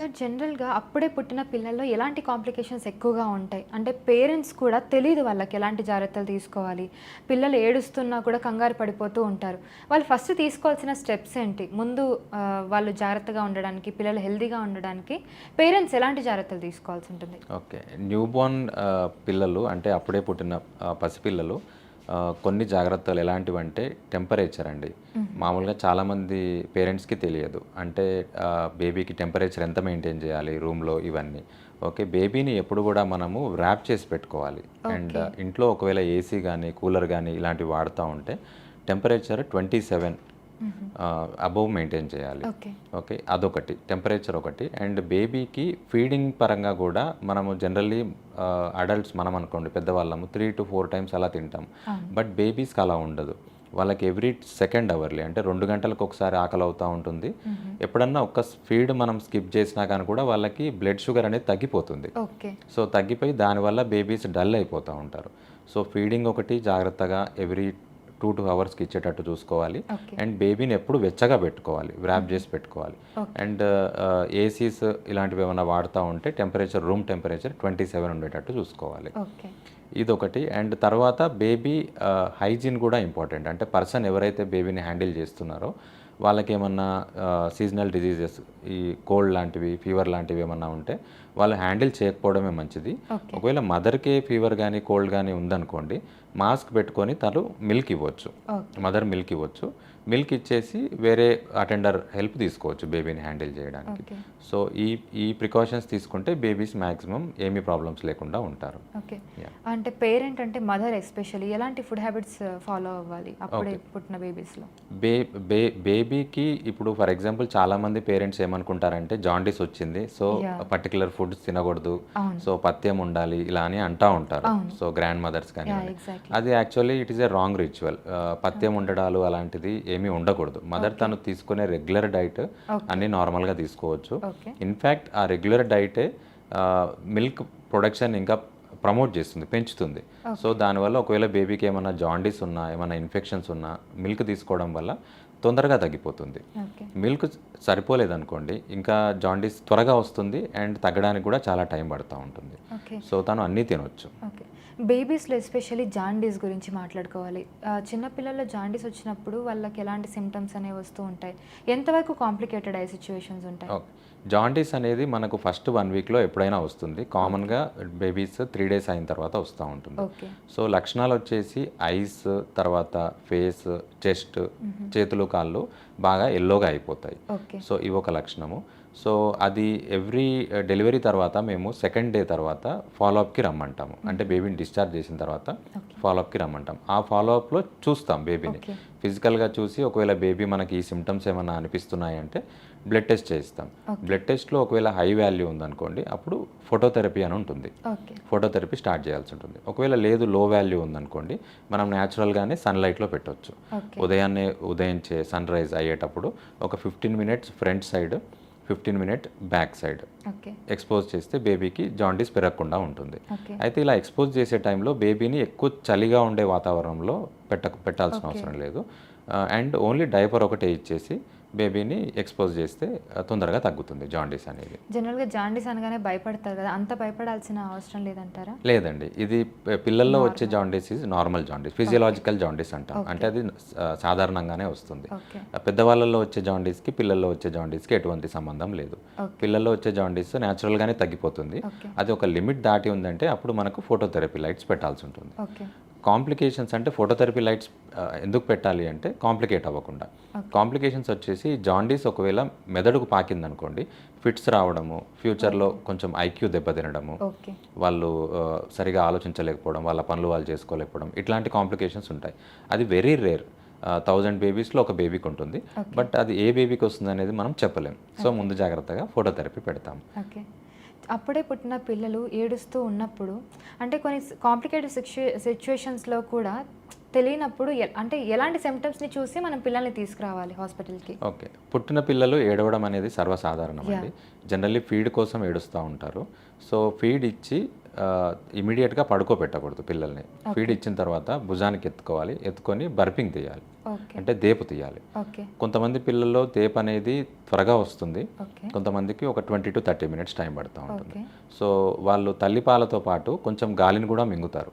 Sir జనరల్గా అప్పుడే పుట్టిన పిల్లల్లో ఎలాంటి కాంప్లికేషన్స్ ఎక్కువగా ఉంటాయి? అంటే పేరెంట్స్ కూడా తెలియదు వాళ్ళకి ఎలాంటి జాగ్రత్తలు తీసుకోవాలి. పిల్లలు ఏడుస్తున్నా కూడా కంగారు పడిపోతూ ఉంటారు. వాళ్ళు ఫస్ట్ తీసుకోవాల్సిన స్టెప్స్ ఏంటి? ముందు వాళ్ళు జాగ్రత్తగా ఉండడానికి పిల్లలు హెల్దీగా ఉండడానికి పేరెంట్స్ ఎలాంటి జాగ్రత్తలు తీసుకోవాల్సి ఉంటుంది? ఓకే. న్యూ బోర్న్ పిల్లలు అంటే అప్పుడే పుట్టిన పసిపిల్లలు కొన్ని జాగ్రత్తలు ఎలాంటివంటే టెంపరేచర్ అండి. మామూలుగా చాలామంది పేరెంట్స్కి తెలియదు. అంటే బేబీకి టెంపరేచర్ ఎంత మెయింటైన్ చేయాలి రూమ్లో ఇవన్నీ. ఓకే బేబీని ఎప్పుడు కూడా మనము ర్యాప్ చేసి పెట్టుకోవాలి. అండ్ ఇంట్లో ఒకవేళ ఏసీ కానీ కూలర్ కానీ ఇలాంటివి వాడుతూ ఉంటే temperature twenty seven above maintain చేయాలి. ఓకే అదొకటి. టెంపరేచర్ ఒకటి. అండ్ బేబీకి ఫీడింగ్ పరంగా కూడా మనము జనరల్లీ అడల్ట్స్ మనం అనుకోండి పెద్దవాళ్ళము త్రీ టు ఫోర్ టైమ్స్ అలా తింటాం. బట్ బేబీస్కి అలా ఉండదు. వాళ్ళకి ఎవ్రీ సెకండ్ అవర్లీ అంటే రెండు గంటలకు ఒకసారి ఆకలి అవుతూ ఉంటుంది. ఎప్పుడన్నా ఒక్క ఫీడ్ మనం స్కిప్ చేసినా కానీ కూడా వాళ్ళకి బ్లడ్ షుగర్ అనేది తగ్గిపోతుంది. సో తగ్గిపోయి దానివల్ల బేబీస్ డల్ అయిపోతూ ఉంటారు. సో ఫీడింగ్ ఒకటి జాగ్రత్తగా ఎవ్రీ టూ టూ అవర్స్కి ఇచ్చేటట్టు చూసుకోవాలి. అండ్ బేబీని ఎప్పుడు వెచ్చగా పెట్టుకోవాలి. వ్రాప్ చేసి పెట్టుకోవాలి. అండ్ ఏసీస్ ఇలాంటివి ఏమైనా వాడుతూ ఉంటే temperature room temperature twenty seven ఉండేటట్టు చూసుకోవాలి. ఇదొకటి. అండ్ తర్వాత బేబీ హైజీన్ కూడా ఇంపార్టెంట్. అంటే పర్సన్ ఎవరైతే బేబీని హ్యాండిల్ చేస్తున్నారో వాళ్ళకి ఏమన్నా సీజనల్ డిజీజెస్ ఈ కోల్డ్ లాంటివి ఫీవర్ లాంటివి ఏమన్నా ఉంటే వాళ్ళు హ్యాండిల్ చేయకపోవడమే మంచిది. ఒకవేళ మదర్కే ఫీవర్ కానీ కోల్డ్ కానీ ఉందనుకోండి మాస్క్ పెట్టుకొని తను మిల్క్ ఇవ్వచ్చు. మదర్ మిల్క్ ఇవ్వచ్చు. మిల్క్ ఇచ్చేసి వేరే అటెండర్ హెల్ప్ తీసుకోవచ్చు బేబీని హ్యాండిల్ చేయడానికి. సో ఈ ఈ ప్రికాషన్స్ తీసుకుంటే బేబీస్ మ్యాక్సిమం ఏమీ ప్రాబ్లమ్స్ లేకుండా ఉంటారు. ఓకే. అంటే పేరెంట్ అంటే మదర్ ఎస్పెషల్లీ ఎలాంటి ఫుడ్ హ్యాబిట్స్ ఫాలో అవ్వాలి అప్పుడే పుట్టిన బేబీస్లో బే బే బేబీకి ఇప్పుడు ఫర్ ఎగ్జాంపుల్ చాలా మంది పేరెంట్స్ ఏమనుకుంటారంటే జాండీస్ వచ్చింది. సో. పర్టికులర్ ఫుడ్స్ తినకూడదు. సో పథ్యం ఉండాలి? ఇలా అని అంటా ఉంటారు. సో గ్రాండ్ మదర్స్ కానీ అది actually it is a wrong ritual పథ్యం ఉండడాలు అలాంటిది ఏమీ ఉండకూడదు. మదర్ తను తీసుకునే రెగ్యులర్ డైట్ అన్ని నార్మల్గా తీసుకోవచ్చు. ఇన్ఫ్యాక్ట్ ఆ రెగ్యులర్ డైటే మిల్క్ ప్రొడక్షన్ ఇంకా ప్రమోట్ చేస్తుంది పెంచుతుంది. సో దానివల్ల ఒకవేళ బేబీకి ఏమైనా జాండీస్ ఉన్నా ఏమైనా ఇన్ఫెక్షన్స్ ఉన్నా మిల్క్ తీసుకోవడం వల్ల తొందరగా తగ్గిపోతుంది. మిల్క్ సరిపోలేదనుకోండి ఇంకా జాండీస్ త్వరగా వస్తుంది అండ్ తగ్గడానికి కూడా చాలా టైం పడుతూ ఉంటుంది. సో తను అన్నీ తినొచ్చు. బేబీస్లో ఎస్పెషల్లీ జాండీస్ గురించి మాట్లాడుకోవాలి. చిన్నపిల్లల్లో జాండీస్ వచ్చినప్పుడు వాళ్ళకి ఎలాంటి సిమ్టమ్స్ అనేవి వస్తూ ఉంటాయి. ఎంతవరకు కాంప్లికేటెడ్ అయ్యే సిచ్యువేషన్స్ ఉంటాయి? జాండీస్ అనేది మనకు ఫస్ట్ వన్ వీక్లో ఎప్పుడైనా వస్తుంది. కామన్గా బేబీస్ త్రీ డేస్ అయిన తర్వాత వస్తూ ఉంటుంది. సో లక్షణాలు వచ్చేసి ఐస్ తర్వాత ఫేస్ చెస్ట్ చేతులు కాళ్ళు బాగా ఎల్లోగా అయిపోతాయి. సో ఇవి ఒక లక్షణము. సో అది ఎవ్రీ డెలివరీ తర్వాత మేము సెకండ్ డే తర్వాత ఫాలోఅప్కి రమ్మంటాము. అంటే బేబీని డిశ్చార్జ్ చేసిన తర్వాత ఫాలోఅప్కి రమ్మంటాం. ఆ ఫాలోఅప్లో చూస్తాం బేబీని. ఫిజికల్గా చూసి ఒకవేళ బేబీ మనకి ఈ సిమ్టమ్స్ ఏమైనా అనిపిస్తున్నాయి అంటే బ్లడ్ టెస్ట్ చేయిస్తాం. బ్లడ్ టెస్ట్లో ఒకవేళ హై వాల్యూ ఉందనుకోండి అప్పుడు ఫోటోథెరపీ అని ఉంటుంది. ఫోటోథెరపీ స్టార్ట్ చేయాల్సి ఉంటుంది. ఒకవేళ లేదు లో వాల్యూ ఉందనుకోండి మనం న్యాచురల్గానే సన్లైట్లో పెట్టవచ్చు ఉదయాన్నే ఉదయించే సన్ రైజ్ అయ్యేటప్పుడు ఒక fifteen minutes front side fifteen minute back side expose చేస్తే బేబీకి జాండీస్ పెరగకుండా ఉంటుంది. అయితే ఇలా ఎక్స్పోజ్ చేసే టైంలో బేబీని ఎక్కువ చలిగా ఉండే వాతావరణంలో పెట్ట పెట్టాల్సిన అవసరం లేదు. అండ్ ఓన్లీ డైపర్ ఒకటే ఇచ్చేసి బేబీని ఎక్స్పోజ్ చేస్తే తొందరగా తగ్గుతుంది జాండీస్ అనేది. జనరల్గా జాండీస్ అనగానే భయపడతారు కదా అంత భయపడాల్సిన అవసరం లేదంటారా? లేదండి. ఇది పిల్లల్లో వచ్చే jaundice is normal jaundice. Physiological jaundice అంటాం. అంటే అది సాధారణంగానే వస్తుంది. పెద్దవాళ్ళల్లో వచ్చే జాండీస్కి పిల్లల్లో వచ్చే జాండీస్కి ఎటువంటి సంబంధం లేదు. పిల్లల్లో వచ్చే జాండీస్ న్యాచురల్గానే తగ్గిపోతుంది. అది ఒక లిమిట్ దాటి ఉందంటే అప్పుడు మనకు ఫోటోథెరపీ లైట్స్ పెట్టాల్సి ఉంటుంది. కాంప్లికేషన్స్ అంటే ఫోటోథెరపీ లైట్స్ ఎందుకు పెట్టాలి అంటే కాంప్లికేట్ అవ్వకుండా. కాంప్లికేషన్స్ వచ్చేసి జాండీస్ ఒకవేళ మెదడుకు పాకిందనుకోండి ఫిట్స్ రావడము ఫ్యూచర్లో కొంచెం ఐక్యూ దెబ్బతినడము వాళ్ళు సరిగా ఆలోచించలేకపోవడం వాళ్ళ పనులు వాళ్ళు చేసుకోలేకపోవడం ఇట్లాంటి కాంప్లికేషన్స్ ఉంటాయి. అది వెరీ రేర్. థౌజండ్ బేబీస్లో ఒక బేబీకి ఉంటుంది. బట్ అది ఏ బేబీకి వస్తుంది అనేది మనం చెప్పలేం. సో ముందు జాగ్రత్తగా ఫోటోథెరపీ పెడతాం ఓకే. అప్పుడే పుట్టిన పిల్లలు ఏడుస్తూ ఉన్నప్పుడు అంటే కొన్ని కాంప్లికేటెడ్ సిచ్యు సిచ్యువేషన్స్లో కూడా తెలియనప్పుడు అంటే ఎలాంటి సిమ్టమ్స్ని చూసి మనం పిల్లల్ని తీసుకురావాలి హాస్పిటల్కి? ఓకే. పుట్టిన పిల్లలు ఏడవడం అనేది సర్వసాధారణం అండి. జనరల్లీ ఫీడ్ కోసం ఏడుస్తూ ఉంటారు. సో ఫీడ్ ఇచ్చి ఇమీడియట్గా పడుకోబెట్టకూడదు పిల్లల్ని. ఫీడ్ ఇచ్చిన తర్వాత భుజానికి ఎత్తుకోవాలి ఎత్తుకొని బర్పింగ్ తీయాలి. అంటే దేపు తీయాలి. కొంతమంది పిల్లల్లో దేపు అనేది త్వరగా వస్తుంది. కొంతమందికి ఒక twenty to thirty minutes time పడుతూ ఉంటుంది. సో వాళ్ళు తల్లిపాలతో పాటు కొంచెం గాలిని కూడా మింగుతారు.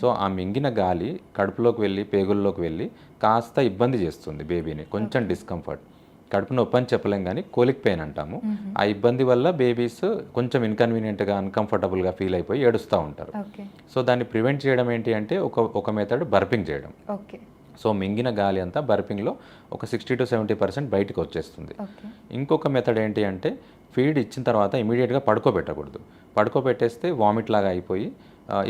సో ఆ మింగిన గాలి కడుపులోకి వెళ్ళి పేగుల్లోకి వెళ్ళి కాస్త ఇబ్బంది చేస్తుంది బేబీని. కొంచెం డిస్కంఫర్ట్ కడుపు నొప్పి అని చెప్పలేం కానీ కోలిక్ పెయిన్ అంటాము. ఆ ఇబ్బంది వల్ల బేబీస్ కొంచెం ఇన్కన్వీనియంట్గా అన్కంఫర్టబుల్గా ఫీల్ అయిపోయి ఏడుస్తూ ఉంటారు. సో దాన్ని ప్రివెంట్ చేయడం ఏంటి అంటే ఒక ఒక మెథడ్ బర్పింగ్ చేయడం. ఓకే. సో మింగిన గాలి అంతా బర్పింగ్లో ఒక సిక్స్టీ టు సెవెంటీ పర్సెంట్ బయటకు వచ్చేస్తుంది. ఇంకొక మెథడ్ ఏంటి అంటే ఫీడ్ ఇచ్చిన తర్వాత ఇమీడియట్గా పడుకోబెట్టకూడదు. పడుకోబెట్టేస్తే వామిట్ లాగా అయిపోయి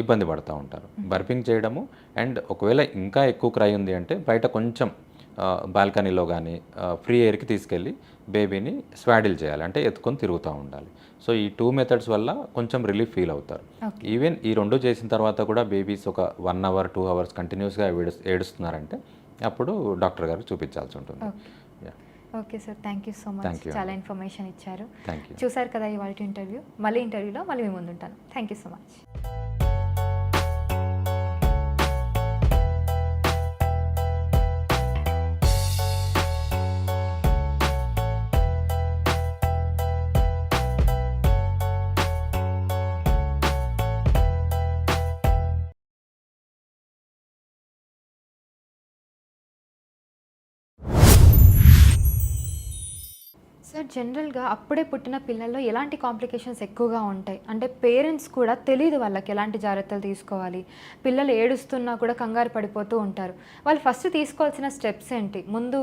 ఇబ్బంది పడుతూ ఉంటారు. బర్పింగ్ చేయడము అండ్ ఒకవేళ ఇంకా ఎక్కువ క్రై ఉంది అంటే బయట కొంచెం బాల్కనీలో కానీ ఫ్రీ ఎయిర్కి తీసుకెళ్ళి బేబీని స్వాడిల్ చేయాలి. అంటే ఎత్తుకొని తిరుగుతూ ఉండాలి. సో ఈ టూ మెథడ్స్ వల్ల కొంచెం రిలీఫ్ ఫీల్ అవుతారు. ఈవెన్ ఈ రెండు చేసిన తర్వాత కూడా బేబీస్ ఒక వన్ అవర్ టూ అవర్స్ కంటిన్యూస్గా ఏడు ఏడుస్తున్నారంటే అప్పుడు డాక్టర్ గారికి చూపించాల్సి ఉంటుంది. Okay. Sir. Thank you so much. చాలా ఇన్ఫర్మేషన్ ఇచ్చారు. చూసారు కదా ఇవాళ ఇంటర్వ్యూ. మళ్ళీ ఇంటర్వ్యూలో మళ్ళీ మీ ముందు ఉంటాను thank you so much. Sir జనరల్గా అప్పుడే పుట్టిన పిల్లల్లో ఎలాంటి కాంప్లికేషన్స్ ఎక్కువగా ఉంటాయి? అంటే పేరెంట్స్ కూడా తెలియదు వాళ్ళకి ఎలాంటి జాగ్రత్తలు తీసుకోవాలి. పిల్లలు ఏడుస్తున్నా కూడా కంగారు పడిపోతూ ఉంటారు. వాళ్ళు ఫస్ట్ తీసుకోవాల్సిన స్టెప్స్ ఏంటి? ముందు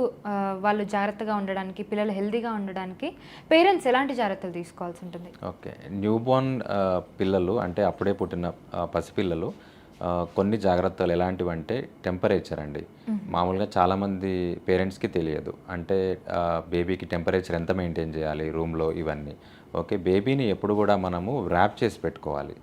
వాళ్ళు జాగ్రత్తగా ఉండడానికి పిల్లలు హెల్దీగా ఉండడానికి పేరెంట్స్ ఎలాంటి జాగ్రత్తలు తీసుకోవాల్సి ఉంటుంది? ఓకే. న్యూ బోర్న్ పిల్లలు అంటే అప్పుడే పుట్టిన పసిపిల్లలు కొన్ని జాగ్రత్తలు ఎలాంటివి అంటే టెంపరేచర్ అండి. మామూలుగా చాలామంది పేరెంట్స్కి తెలియదు. అంటే బేబీకి టెంపరేచర్ ఎంత మెయింటైన్ చేయాలి రూమ్లో ఇవన్నీ. ఓకే బేబీని ఎప్పుడు కూడా మనము ర్యాప్ చేసి పెట్టుకోవాలి.